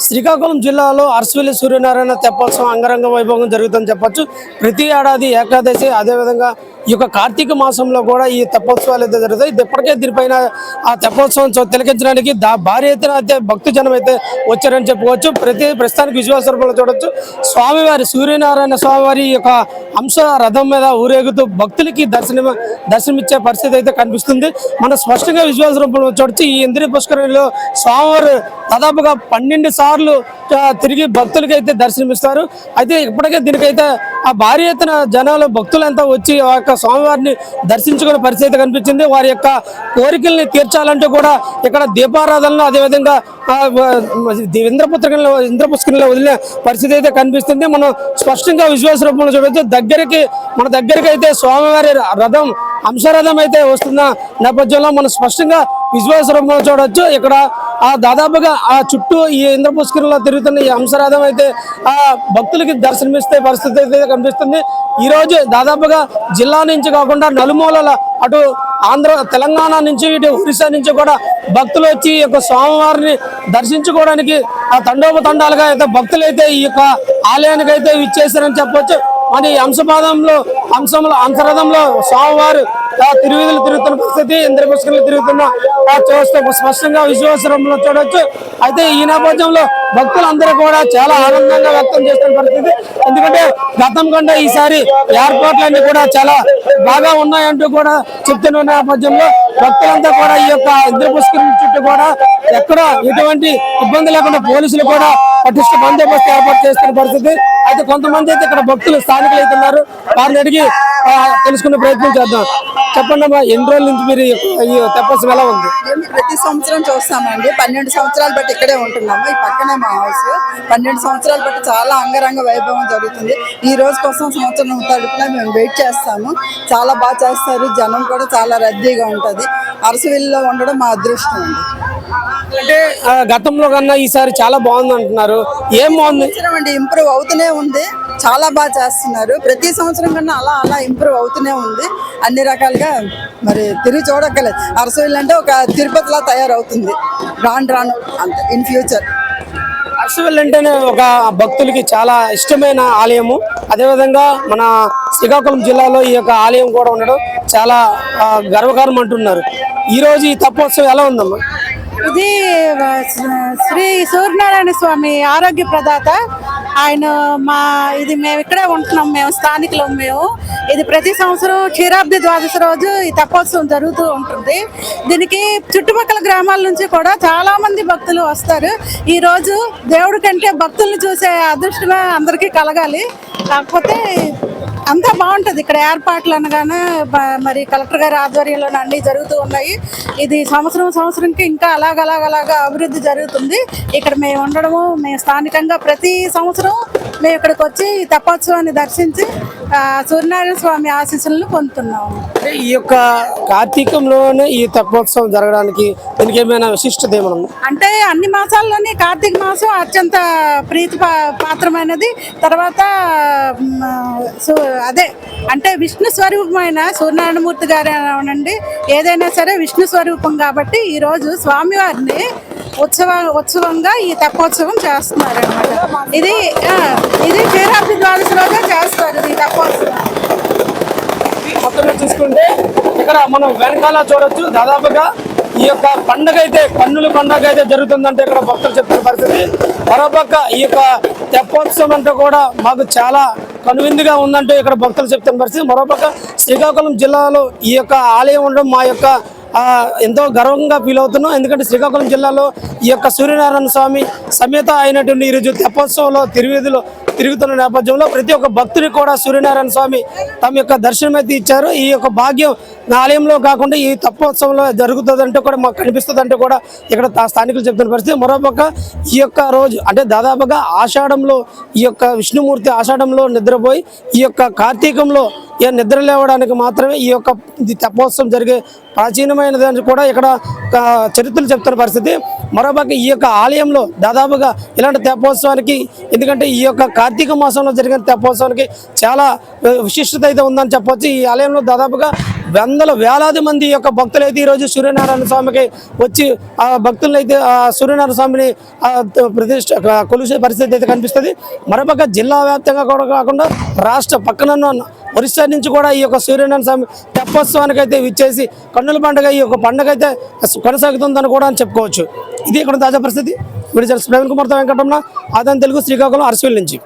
శ్రీకాకుళం జిల్లాలో అరసవల్లి సూర్యనారాయణ తెప్పోత్సవం అంగరంగ వైభవం జరుగుతుందని చెప్పొచ్చు. ప్రతి ఏడాది ఏకాదశి అదేవిధంగా ఈ యొక్క కార్తీక మాసంలో కూడా ఈ తెప్పోత్సవాలు అయితే జరుగుతాయి. ఇప్పటికే దీనిపైన ఆ తెప్పోత్సవం చూ- తిలకించడానికి దా భారీ ఎత్తున అయితే భక్తు జనం అయితే వచ్చారని చెప్పుకోవచ్చు. ప్రతి ప్రస్తుతానికి విశ్వాసరూపంలో చూడొచ్చు. స్వామివారి సూర్యనారాయణ స్వామివారి యొక్క అంశ రథం మీద ఊరేగుతూ భక్తులకి దర్శనం దర్శనమిచ్చే పరిస్థితి అయితే కనిపిస్తుంది. మనం స్పష్టంగా విశ్వాస రూపంలో చూడొచ్చు. ఈ ఇంద్రియ పుష్కరంలో స్వామివారు దాదాపుగా పన్నెండు సార్లు తిరిగి భక్తులకి అయితే దర్శనమిస్తారు. అయితే ఇప్పటికే దీనికైతే ఆ భారీ ఎత్తున జనాలు భక్తులంతా వచ్చి ఆ యొక్క స్వామివారిని దర్శించుకునే పరిస్థితి కనిపించింది. వారి యొక్క కోరికల్ని తీర్చాలంటే కూడా ఇక్కడ దీపారాధనలు అదేవిధంగా ఆ, వ- ఇంద్రపుష్కరంలో వదిలిన పరిస్థితి అయితే కనిపిస్తుంది. మనం స్పష్టంగా విశ్వాస రూపంలో చూడవచ్చు దగ్గరికి మన దగ్గరికి అయితే స్వామివారి రథం అంశరథం అయితే వస్తున్న నేపథ్యంలో మనం స్పష్టంగా విశ్వాస రూపంలో చూడవచ్చు ఇక్కడ ఆ దాదాపుగా ఆ చుట్టూ ఈ ఇంద్రపుష్కరంలో తిరుగుతున్న ఈ హంసరాధం అయితే ఆ భక్తులకి దర్శనమిస్తే పరిస్థితి అయితే కనిపిస్తుంది. ఈరోజు దాదాపుగా జిల్లా నుంచి కాకుండా నలుమూలల అటు ఆంధ్ర తెలంగాణ నుంచి ఇటు ఒరిస్సా నుంచి కూడా భక్తులు వచ్చి ఈ యొక్క స్వామివారిని దర్శించుకోవడానికి ఆ తండోపతండాలుగా అయితే భక్తులు అయితే ఈ యొక్క ఆలయానికి అయితే ఇచ్చేసారని చెప్పొచ్చు. మరి హంసపాదంలో అంశపాదంలో అంశంలో స్వామివారు తిరువీధులు తిరుగుతున్న పరిస్థితి ఇంద్రపుష్కరులు తిరుగుతున్న ఆ చూస్తే స్పష్టంగా విశ్వాసరంలో చూడొచ్చు. అయితే ఈ నేపథ్యంలో భక్తులందరూ కూడా చాలా ఆనందంగా వ్యక్తం చేస్తున్న పరిస్థితి. ఎందుకంటే గతం కంటే ఈసారి ఏర్పాట్లన్నీ కూడా చాలా బాగా ఉన్నాయంటూ కూడా చెప్తున్న నేపథ్యంలో భక్తులంతా కూడా ఈ యొక్క ఇంద్రపుష్కరం చుట్టూ కూడా ఎక్కడ ఎటువంటి ఇబ్బంది లేకుండా పోలీసులు కూడా పటిష్ట బందోబస్తు ఏర్పాటు చేస్తున్న పరిస్థితి. అయితే కొంతమంది అయితే ఇక్కడ భక్తులు స్థానికులు అయితే ఉన్నారు. వారిని అడిగి తెలుసుకునే ప్రయత్నం చేద్దాం. చెప్పండి అమ్మా ఎన్ని రోజుల నుంచి మీరు ఈ- తెప్పసం ఎలా ఉంది? మేము ప్రతి సంవత్సరం చూస్తామండి. పన్నెండు సంవత్సరాలు బట్టి ఇక్కడే ఉంటున్నాము. ఈ పక్కనే మా హౌస్ పన్నెండు సంవత్సరాలు బట్టి చాలా అంగరంగ వైభవం జరుగుతుంది. ఈ రోజు కోసం సంవత్సరం తడుపున మేము వెయిట్ చేస్తాము. చాలా బాగా చేస్తారు. జనం కూడా చాలా రద్దీగా ఉంటుంది. అరసవిల్లిలో ఉండడం మా అదృష్టం అండి. అంటే ఆ, గతంలో కన్నా ఈసారి చాలా బాగుంది అంటున్నారు. ఏం బాగుంది? అండి ఇంప్రూవ్ అవుతూనే ఉంది. చాలా బాగా చేస్తున్నారు. ప్రతి సంవత్సరం కన్నా అలా అలా ఇంప్రూవ్ అవుతూనే ఉంది. అన్ని రకాలుగా మరి తిరిగి చూడక్కర్లేదు. అరసవిల్లి అంటే ఒక తిరుపతిలా తయారవుతుంది. రాను రాను అంతే ఇన్ ఫ్యూచర్ అరసవల్లి అంటేనే ఒక భక్తులకి చాలా ఇష్టమైన ఆలయము. అదేవిధంగా మన శ్రీకాకుళం జిల్లాలో ఈ యొక్క ఆలయం కూడా ఉండడం చాలా గర్వకారం అంటున్నారు. ఈ రోజు ఈ తపోత్సవం ఎలా ఉందమ్మా? ఇది శ్రీ సూర్యనారాయణ స్వామి ఆరోగ్య ప్రదాత. ఆయన మా ఇది మేము ఇక్కడే ఉంటున్నాం మేము స్థానికులం మేము. ఇది ప్రతి సంవత్సరం క్షీరాబ్ది ద్వాదశ రోజు ఈ తపోత్సవం జరుగుతూ ఉంటుంది. దీనికి చుట్టుపక్కల గ్రామాల నుంచి కూడా చాలా మంది భక్తులు వస్తారు. ఈ రోజు దేవుడి కంటే భక్తుల్ని చూసే అదృష్టమే అందరికీ కలగాలి. కాకపోతే అంతా బాగుంటుంది. ఇక్కడ ఏర్పాట్లు అనగానే మరి కలెక్టర్ గారి ఆధ్వర్యంలో అన్ని జరుగుతూ ఉన్నాయి. ఇది సంవత్సరం సంవత్సరంకి ఇంకా అలాగ అలాగ అలాగా అభివృద్ధి జరుగుతుంది. ఇక్కడ మేము ఉండడము మేము స్థానికంగా ప్రతి సంవత్సరం మేము ఇక్కడికి వచ్చి తపోత్సవాన్ని తెప్పోత్సవాన్ని దర్శించి సూర్యనారాయణ స్వామి ఆశీస్సులను పొందుతున్నాము. అంటే ఈ యొక్క కార్తీకంలోనే ఈ తెప్పోత్సవం జరగడానికి దీనికి ఏమైనా విశిష్టత ఏమైనా? అంటే అన్ని మాసాల్లోనే కార్తీక మాసం అత్యంత ప్రీతి పాత్రమైనది. తర్వాత అదే అంటే విష్ణు స్వరూపమైన సూర్యనారాయణమూర్తి గారు అనండి. ఏదైనా సరే విష్ణు స్వరూపం కాబట్టి ఈరోజు స్వామివారిని ఉత్సవ ఉత్సవంగా ఈ తెప్పోత్సవం చేస్తున్నారు అనమాట ఇది ఇది క్షీరాబ్ది ద్వాదశి రోజే చేస్తారు ఈ తెప్పోత్సవం మొత్తంగా చూసుకుంటే ఇక్కడ మనం వెనకాల చూడొచ్చు. దాదాపుగా ఈ యొక్క పండుగ అయితే పన్నుల పండుగ అయితే జరుగుతుందంటే ఇక్కడ భక్తులు చెప్పిన పరిస్థితి. మరోపక్క ఈ యొక్క తెప్పోత్సవం అంటే కూడా మాకు చాలా కనువిందుగా ఉందంటే ఇక్కడ భక్తులు చెప్తున్న పరిస్థితి. మరోపక్క శ్రీకాకుళం జిల్లాలో ఈ యొక్క ఆలయం ఉండడం మా యొక్క ఎంతో గర్వంగా ఫీల్ అవుతున్నాం. ఎందుకంటే శ్రీకాకుళం జిల్లాలో ఈ యొక్క సూర్యనారాయణ స్వామి సమేత అయినటువంటి ఈరోజు తెప్పోత్సవంలో తిరువేదిలో తిరుగుతున్న నేపథ్యంలో ప్రతి ఒక్క భక్తుడికి కూడా సూర్యనారాయణ స్వామి తమ యొక్క దర్శనం అయితే ఇచ్చారు. ఈ యొక్క భాగ్యం ఆలయంలో కాకుండా ఈ తప్పోత్సవంలో జరుగుతుందంటే కూడా మాకు కనిపిస్తుందంటే కూడా ఇక్కడ తా- స్థానికులు చెప్తున్న పరిస్థితి. మరోపక్క ఈ యొక్క రోజు అంటే దాదాపుగా ఆషాఢంలో ఈ యొక్క విష్ణుమూర్తి ఆషాఢంలో నిద్రపోయి ఈ యొక్క కార్తీకంలో ఇక నిద్ర లేవడానికి మాత్రమే ఈ యొక్క ఇది తెప్పోత్సవం జరిగే ప్రాచీనమైనది అని కూడా ఇక్కడ చరిత్రలు చెప్తున్న పరిస్థితి. మరోపక్క ఈ యొక్క ఆలయంలో దాదాపుగా ఇలాంటి తెప్పోత్సవానికి ఎందుకంటే ఈ యొక్క కార్తీక మాసంలో జరిగిన తెప్పోత్సవానికి చాలా విశిష్టత అయితే ఉందని చెప్పొచ్చు. ఈ ఆలయంలో దాదాపుగా వందల వేలాది మంది యొక్క భక్తులు అయితే ఈరోజు సూర్యనారాయణ స్వామికి వచ్చి ఆ భక్తులను అయితే ఆ సూర్యనారాయణ స్వామిని ప్రతిష్ట కొలిసే పరిస్థితి అయితే కనిపిస్తుంది. మరోపక్క జిల్లా వ్యాప్తంగా కూడా కాకుండా రాష్ట్ర పక్కనన్న ఒరిస్సా నుంచి కూడా ఈ యొక్క సూర్యనారాయణ స్వామి తెప్పోత్సవానికి అయితే విచ్చేసి కన్నుల పండుగ ఈ యొక్క పండుగ అయితే కొనసాగుతుందని కూడా చెప్పుకోవచ్చు. ఇది ఇక్కడ తాజా పరిస్థితి. విడుదల ప్రవీణ్ కుమార్తో వెంకటరమణ. ఆదాయం తెలుగు శ్రీకాకుళం అరసవిల్ నుంచి.